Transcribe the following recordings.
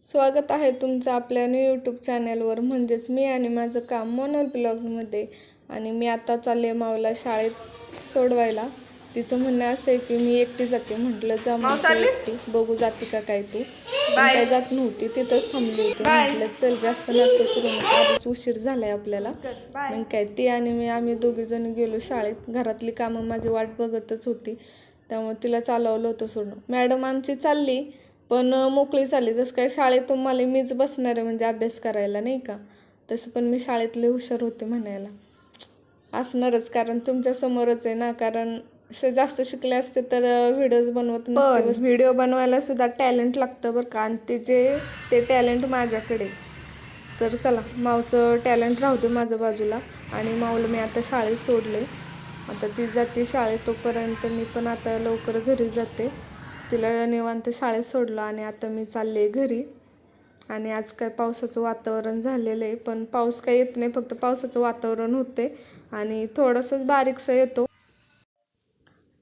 स्वागत आहे तुमचं आपल्या न्यू यूट्यूब चॅनलवर म्हणजेच मी आणि माझं काम मोनल ब्लॉग्समध्ये आणि मी आता चालले मावला शाळेत सोडवायला. तिचं म्हणणं असं आहे की मी एकटी जाते म्हटलं जा मग तू एकटी. बघू जाते का काय तू. काय जात नव्हती. तिथंच थांबली होती. म्हटलं चल जास्त नाटक करू. नका आधीच उशीर झालाय आपल्याला. मग काय ती आणि मी आम्ही दोघी जण गेलो शाळेत. घरातली कामं माझी वाट बघतच होती. त्यामुळे तिला चालवलं होतं सोडून. मॅडम आमची चालली. पण मोकळी चालली जसं काय शाळेतून मला मीच बसणार आहे म्हणजे अभ्यास करायला नाही का? तसं पण मी शाळेतले हुशार होते म्हणायला. असणारच कारण तुमच्या समोरच आहे ना? कारण असे जास्त शिकले असते तर व्हिडिओज बनवत नसते व्हिडिओ बनवायला सुद्धा टॅलेंट लागतं बरं का? आणि ते जे ते टॅलेंट माझ्याकडे. तर चला मावचं टॅलेंट राहू दे माझ्या बाजूला. आणि माऊला मी आता शाळेत सोडले. आता ती जाते शाळेत तोपर्यंत मी पण आता लवकर घरी जाते. तिला निवांत शाळेत सोडलं आणि आता मी चालले घरी. आणि आज काय पावसाचं वातावरण झालेलं आहे पण पाऊस काही येत नाही फक्त पावसाचं वातावरण होते आणि थोडंसंच बारीकसं येतो.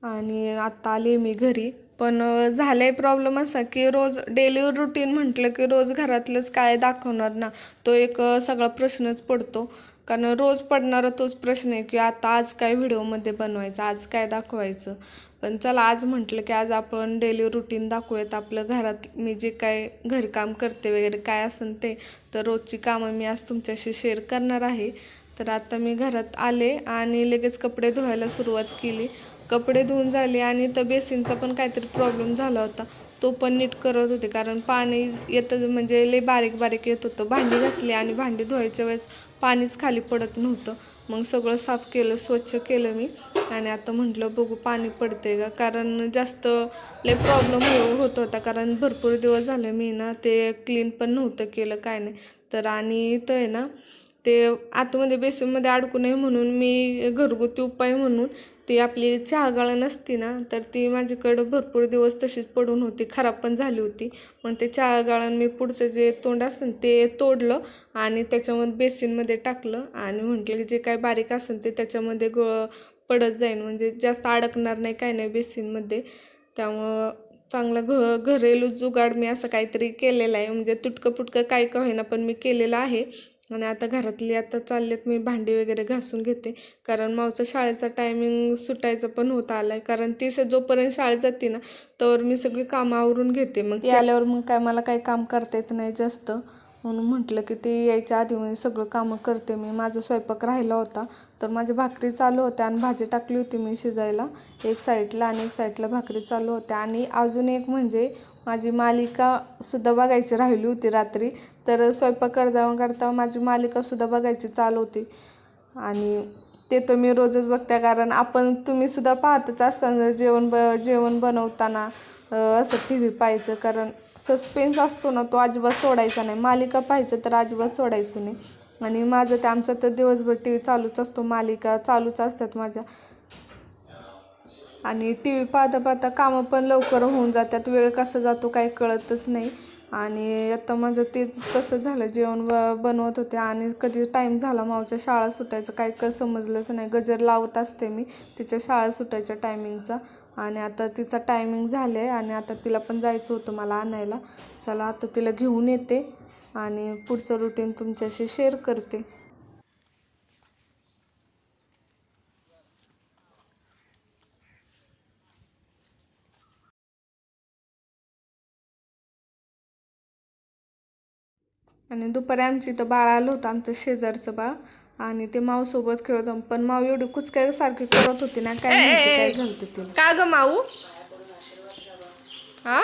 आणि आत्ता आले मी घरी. पण झालं आहे प्रॉब्लेम असा की रोज डेली रुटीन म्हटलं की रोज घरातलंच काय दाखवणार ना? तो एक सगळा प्रश्नच पडतो. कारण रोज पडणारा तोच प्रश्न आहे की आता आज काय व्हिडिओमध्ये बनवायचं आज काय दाखवायचं. पण चला आज म्हटलं की आज आपण डेली रुटीन दाखवूयात. आपलं घरात मी जे काय घरकाम करते वगैरे काय असेल ते तर रोजची कामं मी आज तुमच्याशी शेअर करणार आहे. तर आता मी घरात आले आणि लगेच कपडे धुवायला सुरुवात केली. कपडे धुवून झाले आणि तर बेसिनचा पण काहीतरी प्रॉब्लेम झाला होता. तो पण नीट करत होते कारण पाणी येतं म्हणजे लय बारीक बारीक येत होतं. भांडी घासली आणि भांडी धुवायच्या वेळेस पाणीच खाली पडत नव्हतं. मग सगळं साफ केलं स्वच्छ केलं मी. आणि आता म्हटलं बघू पाणी पडते का? कारण जास्त लय प्रॉब्लेम होत होता कारण भरपूर दिवस झाले मी ना ते क्लीन पण नव्हतं केलं काय नाही. तर आणि इथं आहे ना ते आतमध्ये बेसिनमध्ये अडकू नये म्हणून मी घरगुती उपाय म्हणून ती आपली चहा गाळण असती ना तर ती माझ्याकडं भरपूर दिवस तशीच पडून होती खराब पण झाली होती. मग ते चहा गाळण मी पुढचं जे तोंड असेल ते तोडलं आणि त्याच्यामध्ये बेसिनमध्ये टाकलं आणि म्हटलं की जे काय बारीक असेल ते त्याच्यामध्ये ग पडत जाईल म्हणजे जास्त अडकणार नाही काय नाही बेसिनमध्ये. त्यामुळं चांगलं घ घरेलू जुगाड मी असं काहीतरी केलेलं आहे म्हणजे तुटकं पुटकं काय का होईना पण मी केलेलं आहे. आणि आता घरातली आता चाललेत मी भांडी वगैरे घासून घेते. कारण मावचा शाळेचा टायमिंग सुटायचा पण होत आला आहे कारण ती स- जोपर्यंत शाळेत जाते ना तर मी सगळी कामं आवरून घेते. मग ती आल्यावर मग काय मला काही काम करता येत नाही जास्त. म्हणून म्हटलं की ते यायच्या आधी म्हणजे सगळं कामं करते. मी माझा स्वयंपाक राहिला होता. तर माझ्या भाकरी चालू होत्या आणि भाजी टाकली होती मी शिजायला. एक साईडला आणि एक साईडला भाकरी चालू होत्या. आणि अजून एक म्हणजे माझी मालिकासुद्धा बघायची राहिली होती रात्री. तर स्वयंपाक करता करता माझी मालिकासुद्धा बघायची चालू होती. आणि ते तर मी रोजच बघते कारण आपण तुम्हीसुद्धा पाहतच असताना जेवण ब जेवण बनवताना असं टी व्ही पाहायचं कारण सस्पेन्स असतो ना तो अजिबात सोडायचा नाही. मालिका पाहायचं तर अजिबात सोडायचं नाही. आणि माझं ते आमचं तर दिवसभर टी व्ही चालूच असतो मालिका चालूच असतात माझ्या. आणि टी व्ही पाहता पाहता कामं पण लवकर होऊन जातात वेळ कसा जातो काही कळतच नाही. आणि आता माझं तेच तसं झालं जेवण ब बनवत होते आणि कधी टाईम झाला मावच्या शाळा सुटायचं काय काय समजलंच नाही. गजर लावत असते मी तिच्या शाळा सुटायच्या टायमिंगचा आणि आता तिचा टायमिंग झालं आहे आणि आता तिला पण जायचं होतं मला आणायला. चला आता तिला घेऊन येते आणि पुढचं रुटीन तुमच्याशी शेअर करते. आणि दुपारी आमची इथं बाळ आलं होतं आमचं शेजारचं बाळ. आणि ते माऊ सोबत खेळत होतं. पण माऊ एवढी कुचकाय सारखी करत होती ना काय माहिती काय झालं तिला. का ग माऊ? हा?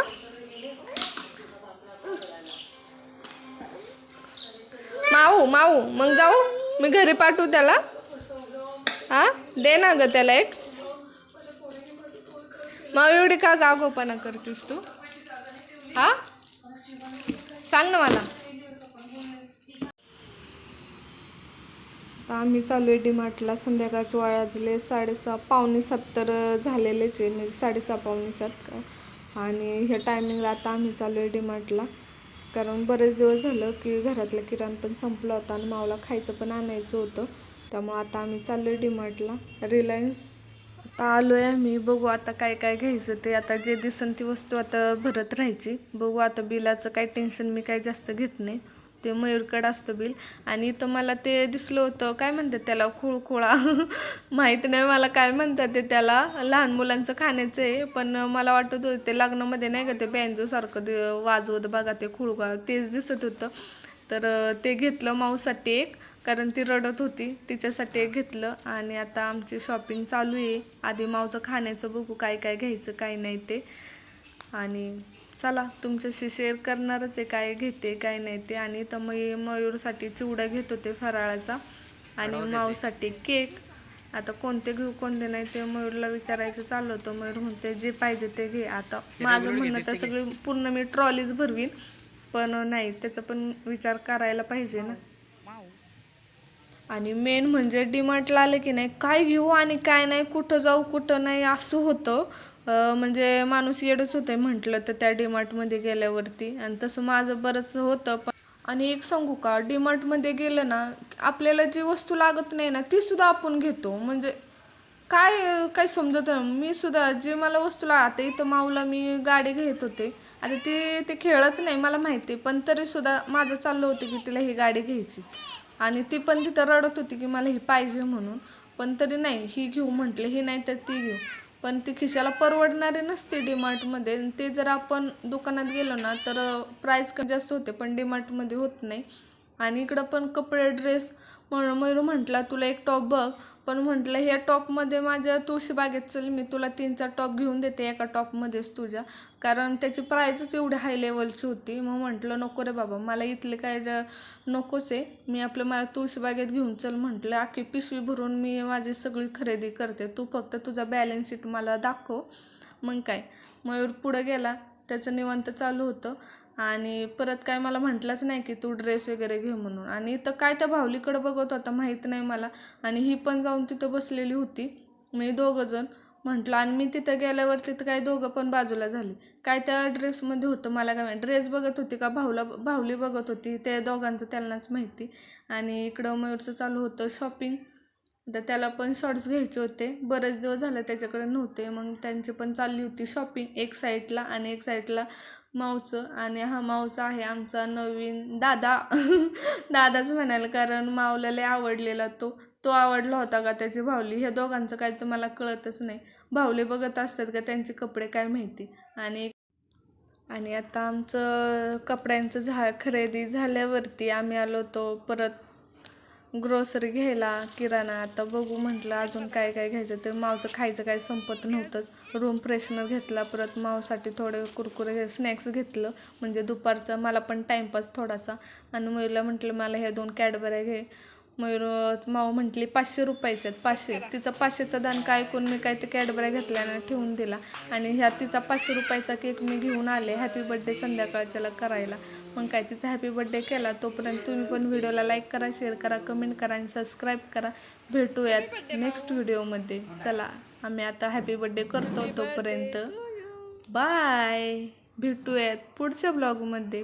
माऊ माऊ मग जाऊ. मी घरी पाठवू त्याला. हा? दे ना ग त्याला एक. माऊ एवढी का गागोपणा करतेस तू? हा? सांग ना मला. आता आम्ही चालू आहे डीमार्टला संध्याकाळचे वाजले साडेसहा पावणे सात तर झालेलेच आहे. म्हणजे साडेसहा पावणे सात आणि ह्या टायमिंगला आता आम्ही चालू आहे डीमार्टला कारण बरेच दिवस झालं की घरातलं किराण पण संपलं होता आणि मावला खायचं पण आणायचं होतं. त्यामुळं आता आम्ही चाललो आहे डीमार्टला रिलायन्स आता आलो आहे आम्ही. बघू आता काय काय घ्यायचं ते. आता जे दिसन ती वस्तू आता भरत राहायची. बघू आता बिलाचं काही टेन्शन मी काही जास्त घेत नाही. ते मयूरकड असतं बिल. आणि इथं मला ते दिसलं होतं काय म्हणतात त्याला खुळखुळा. माहीत नाही मला काय म्हणतात ते त्याला. लहान मुलांचं खाण्याचं आहे पण मला वाटत होतं ते लग्नामध्ये नाही का ते बँजोसारखं ते वाजवत बघा ते खुळखुळा. तेच दिसत होतं. तर ते घेतलं माऊसाठी एक कारण ती रडत होती. तिच्यासाठी एक घेतलं आणि आता आमची शॉपिंग चालू आहे. आधी मावचं खाण्याचं बघू काय काय घ्यायचं काय नाही ते. आणि चला तुमच्याशी शेअर करणारच आहे काय घेते काय नाही ते. आणि तर मी मयूरसाठी चिवडा घेत होते फराळाचा. आणि माऊसाठी केक. आता कोणते घेऊ कोणते नाही ते मयूरला विचारायचं चाललं होतं. मयूर म्हणते जे पाहिजे ते घे. आता माझं म्हणणं तर सगळी पूर्ण मी ट्रॉलीज भरवीन. पण नाही त्याचा पण विचार करायला पाहिजे ना. आणि मेन म्हणजे डीमार्टला आले की नाही काय घेऊ आणि काय नाही कुठं जाऊ कुठं नाही असं होतं. म्हणजे माणूस येडच होतंय म्हटलं तर त्या डीमार्टमध्ये गेल्यावरती. आणि तसं माझं बरंच होतं पण आणि एक सांगू का? डीमार्टमध्ये गेलं ना आपल्याला जी वस्तू लागत नाही ना ती सुद्धा आपण घेतो. म्हणजे काय काय समजत मी सुद्धा जे मला वस्तू लाग आता इथं माऊला मी गाडी घेत होते. आता ती ते खेळत नाही मला माहिती पण तरी सुद्धा माझं चाललं होतं की तिला ही गाडी घ्यायची. आणि ती पण तिथं रडत होती की मला ही पाहिजे म्हणून. पण तरी नाही ही घेऊ म्हटलं. ही नाही तर ती घेऊ. पण ती खिशाला परवडणारी नसते डीमार्टमध्ये. ते जर आपण दुकानात गेलो ना तर प्राईस कमी जास्त होते पण डीमार्टमध्ये होत नाही. आणि इकडं पण कपडे ड्रेस पण मयूर म्हटला तुला एक टॉप बघ. पण म्हटलं ह्या टॉपमध्ये माझ्या तुळशीबागेत चल मी तुला तीन चार टॉप घेऊन देते एका टॉपमध्येच तुझ्या. कारण त्याची प्राईजच एवढी हाय लेवलची होती. मग म्हटलं नको रे बाबा मला इथले काय नकोच आहे. मी आपलं मला तुळशीबागेत घेऊन चल. म्हटलं अख्खी पिशवी भरून मी माझी सगळी खरेदी करते. तू फक्त तुझा बॅलन्स शीट मला दाखव. मग काय? मयूर पुढं गेला. त्याचं निवांत चालू होतं. आणि परत काय मला म्हटलंच नाही की तू ड्रेस वगैरे घे म्हणून. आणि इथं काय त्या भावलीकडं बघत होता माहीत नाही मला. आणि ही पण जाऊन तिथं बसलेली होती. मी दोघं जण म्हटलं आणि मी तिथं गेल्यावर तिथं काय दोघं पण बाजूला झाली. काय त्या ड्रेसमध्ये होतं मला काय ड्रेस बघत होती का? भाऊला भाऊली बघत होती. त्या दोघांचं त्यांनाच माहिती. आणि इकडं मयूरचं चालू होतं शॉपिंग तर त्याला पण शॉर्ट्स घ्यायचे होते. बरेच दिवस झालं त्याच्याकडे नव्हते. मग त्यांची पण चालली होती शॉपिंग. एक साईडला आणि एक साईडला माऊचं आणि हा माऊचा आहे आमचा नवीन दादा. दादाच म्हणाल कारण माऊला लय आवडलेला तो. तो आवडला होता का त्याची भावली? ह्या दोघांचं काय तर मला कळतच नाही. भावले बघत असतात का त्यांचे कपडे काय माहिती? आणि आणि आता आमचं कपड्यांचं झा खरेदी झाल्यावरती आम्ही आलो होतो परत ग्रोसरी घ्यायला किराणा आता बघू म्हटलं अजून काय काय घ्यायचं तर मावचं खायचं काय संपत नव्हतं. रूम फ्रेशनर घेतला परत मावसाठी थोडे कुरकुरे स्नॅक्स घेतलं म्हणजे दुपारचा मला पण टाईमपास थोडासा. आणि मुलीला म्हटलं मला हे दोन कॅडबऱ्या घे. मयूर माव म्हटली पाचशे रुपयाच्यात पाचशे. तिचा पाचशेचा दान काय ऐकून मी काय ते कॅडबऱ्या घेतल्यानं ठेवून दिला. आणि ह्या तिचा पाचशे रुपयाचा केक मी घेऊन आले हॅपी बड्डे संध्याकाळच्याला करायला. मग काय तिचा हॅपी बड्डे केला तोपर्यंत तुम्ही पण व्हिडिओला लाईक करा शेअर करा कमेंट करा आणि सबस्क्राईब करा. भेटूयात नेक्स्ट व्हिडिओमध्ये चला आम्ही आता हॅपी बड्डे करतो तोपर्यंत. बाय भेटूयात पुढच्या ब्लॉगमध्ये